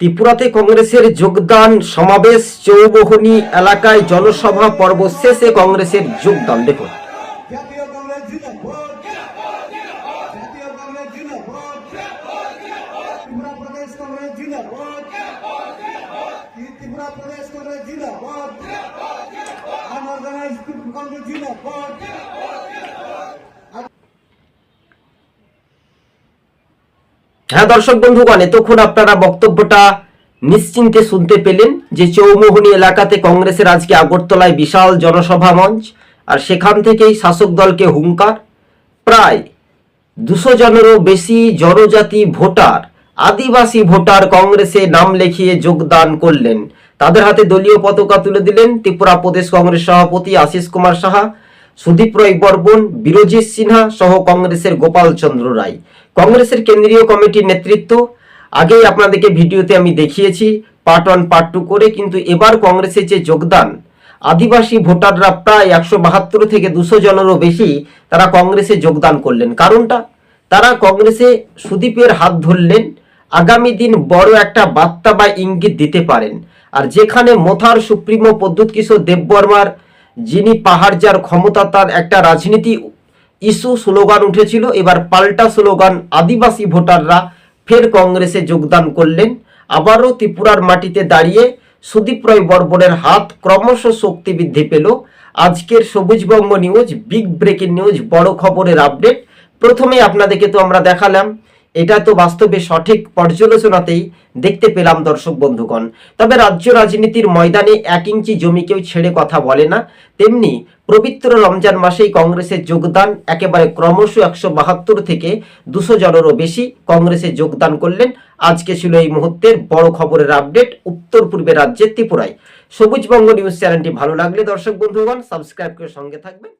ত্রিপুরাতে কংগ্রেসের যোগদান সমাবেশ চৌবহনী এলাকায় জনসভা পর্ব শেষে কংগ্রেসের যোগদান দেখুন। জিন্দাবাদ ত্রিপুরা প্রদেশ কংগ্রেস জিন্দাবাদ ত্রিপুরা প্রদেশ কংগ্রেস জিন্দাবাদ আনঅর্গানাইজড কংগ্রেস জিন্দাবাদ হ্যাঁ দর্শক বন্ধুগণ, এতক্ষণ আপনারা বক্তব্যটা নিশ্চিন্তে শুনতে পেলেন যে চৌমোহনী এলাকাতে কংগ্রেসের আজকে আগরতলায় বিশাল জনসভা মঞ্চ, আর সেখান থেকেই শাসক দলকে হুঙ্কার। প্রায় দুশো জনেরও বেশি জনজাতি ভোটার, আদিবাসী ভোটার কংগ্রেসে নাম লেখিয়ে যোগদান করলেন। তাদের হাতে দলীয় পতাকা তুলে দিলেন ত্রিপুরা প্রদেশ কংগ্রেস সভাপতি আশিস কুমার সাহা সুদীপ রায় বর্মন, বিরোজিৎ সিনহা সহ কংগ্রেসের গোপাল চন্দ্র রায়। কংগ্রেসের কেন্দ্রীয় কমিটির নেতৃত্ব। আগেই আপনাদেরকে ভিডিওতে আমি দেখিয়েছি পার্ট ওয়ান পার্ট টু করে, কিন্তু এবার কংগ্রেসের যে যোগদান, আদিবাসী ভোটাররা প্রায় একশো বাহাত্তর থেকে দুশো জনেরও বেশি তারা কংগ্রেসে যোগদান করলেন। কারণটা? তারা কংগ্রেসে সুদীপের হাত ধরলেন, আগামী দিন বড় একটা বার্তা বা ইঙ্গিত দিতে পারেন। আর যেখানে মোথার সুপ্রিমো পদ্যুৎ কিশোর দেববর্মার যিনি পাহাড় যার ক্ষমতা, তার একটা রাজনীতি ইস্যু স্লোগান উঠেছিল, এবার পাল্টা স্লোগান আদিবাসী ভোটাররা ফের কংগ্রেসে যোগদান করলেন। আবারও ত্রিপুরার মাটিতে দাঁড়িয়ে সুদীপ রায় বর্বনের হাত ক্রমশ শক্তি বৃদ্ধি পেল। আজকের Sabujbanga news, big breaking news, বড় খবরের আপডেট। প্রথমে আপনাদেরকে তো আমরা দেখালাম এটা তো বাস্তবে সঠিক পর্যালোচনাতেই দেখতে পেলাম দর্শক বন্ধুগণ। তবে রাজ্য রাজনীতির ময়দানে এক ইঞ্চি জমি কেউ ছেড়ে কথা বলে না। তেমনি পবিত্র রমজান মাসেই কংগ্রেসের যোগদান একেবারে ক্রমশ একশো বাহাত্তর থেকে দুশো জনেরও বেশি কংগ্রেসে যোগদান করলেন। আজকে ছিল এই মুহূর্তের বড় খবরের আপডেট উত্তর পূর্বে রাজ্যের ত্রিপুরায়। সবুজবঙ্গ নিউজ চ্যানেলটি ভালো লাগলে দর্শক বন্ধুগণ সাবস্ক্রাইব করে সঙ্গে থাকবেন।